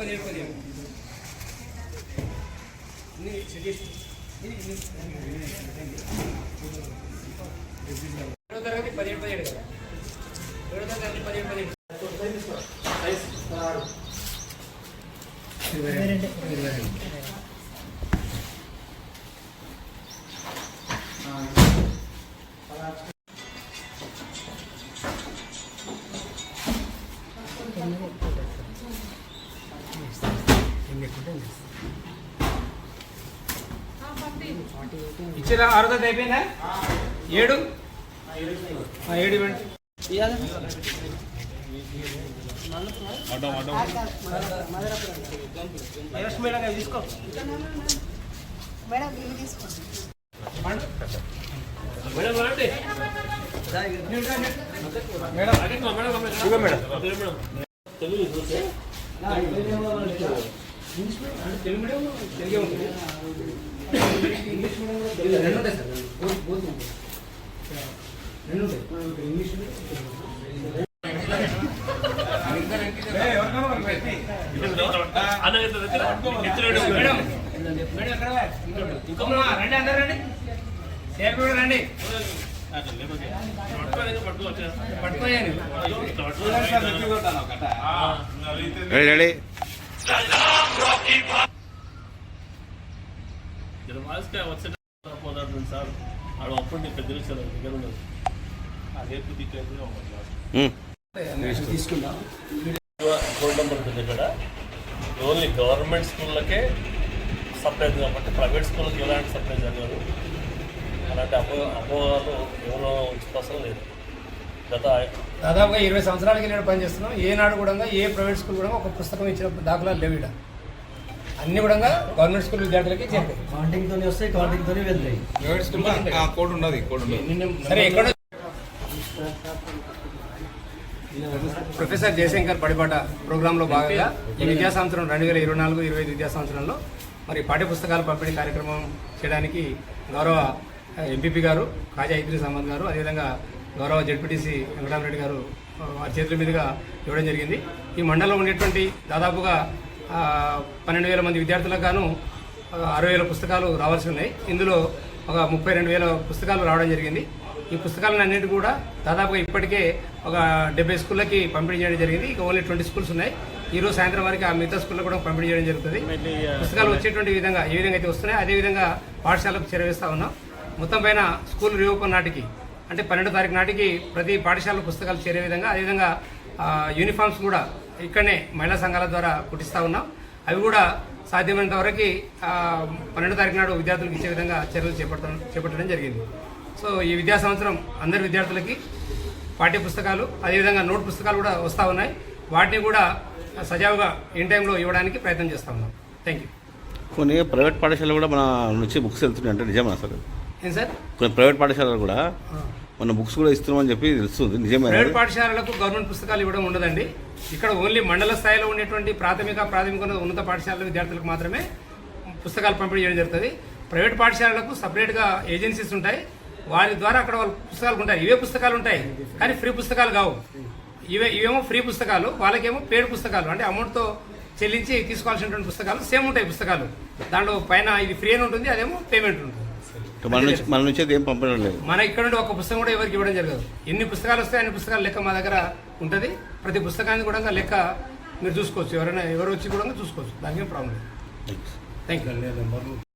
పదే పదే. ఏడో తరగతి పదిహేడు పదిహేడు కదా? ఏడో తరగతి పదిహేడు పదిహేడు. ఇరవై రెండు. ఇరవై రెండు. ఇచ్చేలా ఆరో తరగతి అయిపోయిందా? ఏడు? ఆ, ఏడు ఇవ్వండి. మహేష్ మేడం అవి తీసుకో. మేడం ఇవి తీసుకోండి మేడం. రండి. మేడం. ఇదిగో మేడం. తెలుగు చూస్తే ఇంగ్లీష్ మీడియం? అంటే తెలుగు మీడియం తెలుగే ఉంటుంది. ఇంగ్లీష్ మీడియం కూడా రెండు ఉంటాయి సార్ బోత్ బోత్ ఉంటాయి. రెండు ఉంటాయి. ఇంగ్లీష్ మీడియం రండి అందరు రండి సేపు కూడా రండి. పట్టుకోయాను పోదాడు సార్. ఆడు అప్పుడు పెద్ద దగ్గర ఉండదు. తీసుకుందాం ఫోన్ నెంబర్ ఉంటుంది ఇక్కడ. ఓన్లీ గవర్నమెంట్ స్కూళ్ళకే సప్లై కాబట్టి ప్రైవేట్ స్కూళ్ళకి ఎలాంటి సప్లై జరగదు అలాంటి అపో అపోహలు ఎవరో ఉంచుకోసం లేదు. గత దాదాపుగా ఇరవై సంవత్సరాలకి నేను పనిచేస్తున్నాం ఏనాడు కూడా ఏ ప్రైవేట్ స్కూల్ కూడా ఒక పుస్తకం ఇచ్చిన దాఖలాలు లేవు ఇక్కడ అన్ని కూడా గవర్నమెంట్ స్కూల్ విద్యార్థులకి కౌంటింగ్ తోనే వస్తాయి కౌంటింగ్ తోనే వెళ్తాయి. ప్రైవేట్ స్కూల్ ఆ కోడ్ ఉన్నది కోడ్ సరే ఎక్కడ ప్రొఫెసర్ జయశంకర్ పడిపాట ప్రోగ్రాంలో భాగంగా ఈ విద్యా సంవత్సరం రెండు వేల ఇరవై నాలుగు ఇరవై ఐదు విద్యా సంవత్సరంలో మరి పాఠ్య పుస్తకాల పంపిణీ కార్యక్రమం చేయడానికి గౌరవ ఎంపీపీ గారు కాజా ఇద్రి సమద్ గారు అదేవిధంగా గౌరవ జడ్పీటీసీ వెంకటరామరెడ్డి గారు వారి చేతుల మీదుగా ఇవ్వడం జరిగింది. ఈ మండలంలో ఉండేటువంటి దాదాపుగా పన్నెండు వేల మంది విద్యార్థులకు గాను అరవై వేల పుస్తకాలు రావాల్సి ఉన్నాయి. ఇందులో ఒక ముప్పై రెండు వేల పుస్తకాలు రావడం జరిగింది. ఈ పుస్తకాలను అన్నిటి కూడా దాదాపుగా ఇప్పటికే ఒక డెబ్బై స్కూళ్ళకి పంపిణీ చేయడం జరిగింది. ఇక ఓన్లీ ట్వంటీ స్కూల్స్ ఉన్నాయి. ఈ రోజు సాయంత్రం వరకు ఆ మిగతా స్కూల్లో కూడా పంపిణీ చేయడం జరుగుతుంది. పుస్తకాలు వచ్చేటువంటి విధంగా ఏ విధంగా అయితే వస్తున్నాయో అదే విధంగా పాఠశాలకు చేరవేస్తా ఉన్నాం. మొత్తం పైన స్కూల్ రీఓపెన్ నాటికి అంటే పన్నెండో తారీఖు నాటికి ప్రతి పాఠశాల పుస్తకాలు చేరే విధంగా అదేవిధంగా యూనిఫామ్స్ కూడా ఇక్కడనే మహిళా సంఘాల ద్వారా కుట్టిస్తా ఉన్నాం. అవి కూడా సాధ్యమైనంత వరకు పన్నెండో తారీఖు నాడు విద్యార్థులకు ఇచ్చే విధంగా చర్యలు చేపట్టడం చేపట్టడం జరిగింది. సో ఈ విద్యా సంవత్సరం అందరి విద్యార్థులకి పాఠ్య పుస్తకాలు అదేవిధంగా నోట్ పుస్తకాలు కూడా వస్తూ ఉన్నాయి. వాటిని కూడా సజావుగా ఇన్ టైంలో ఇవ్వడానికి ప్రయత్నం చేస్తా ఉన్నాం. థ్యాంక్ యూ కొన్ని ప్రైవేట్ పాఠశాలలు కూడా మన నుంచి బుక్స్ వెళ్తున్నాయి అంటే నిజమా అసలు ఏం సార్? కొన్ని ప్రైవేట్ పాఠశాలలు కూడా మన బుక్స్ కూడా ఇస్తున్నామని చెప్పి తెలుస్తుంది. నిజమే ప్రైవేట్ పాఠశాలలకు గవర్నమెంట్ పుస్తకాలు ఇవ్వడం ఉండదండి. ఇక్కడ ఓన్లీ మండల స్థాయిలో ఉండేటువంటి ప్రాథమిక ప్రాథమిక ఉన్నత పాఠశాలల విద్యార్థులకు మాత్రమే పుస్తకాలు పంపిణీ చేయడం జరుగుతుంది. ప్రైవేట్ పాఠశాలలకు సపరేట్గా ఏజెన్సీస్ ఉంటాయి. వారి ద్వారా అక్కడ వాళ్ళ పుస్తకాలు ఉంటాయి ఇవే పుస్తకాలు ఉంటాయి. కానీ ఫ్రీ పుస్తకాలు కావు. ఇవే ఇవేమో ఫ్రీ పుస్తకాలు వాళ్ళకేమో పేడ్ పుస్తకాలు. అంటే అమౌంట్తో చెల్లించి తీసుకోవాల్సినటువంటి పుస్తకాలు సేమ్ ఉంటాయి పుస్తకాలు. దాంట్లో పైన ఇది ఫ్రీ అని ఉంటుంది అదేమో పేమెంట్ ఉంటుంది. మన నుంచి మన నుంచి అయితే ఏం పంపడం లేదు. మన ఇక్కడ నుండి ఒక పుస్తకం కూడా ఎవరికి ఇవ్వడం జరగదు. ఎన్ని పుస్తకాలు వస్తాయి అన్ని పుస్తకాల లెక్క మా దగ్గర ఉంటుంది. ప్రతి పుస్తకాన్ని కూడా లెక్క మీరు చూసుకోవచ్చు. ఎవరైనా ఎవరు వచ్చి కూడా చూసుకోవచ్చు. దానికి ప్రాబ్లం లేదు. Thank you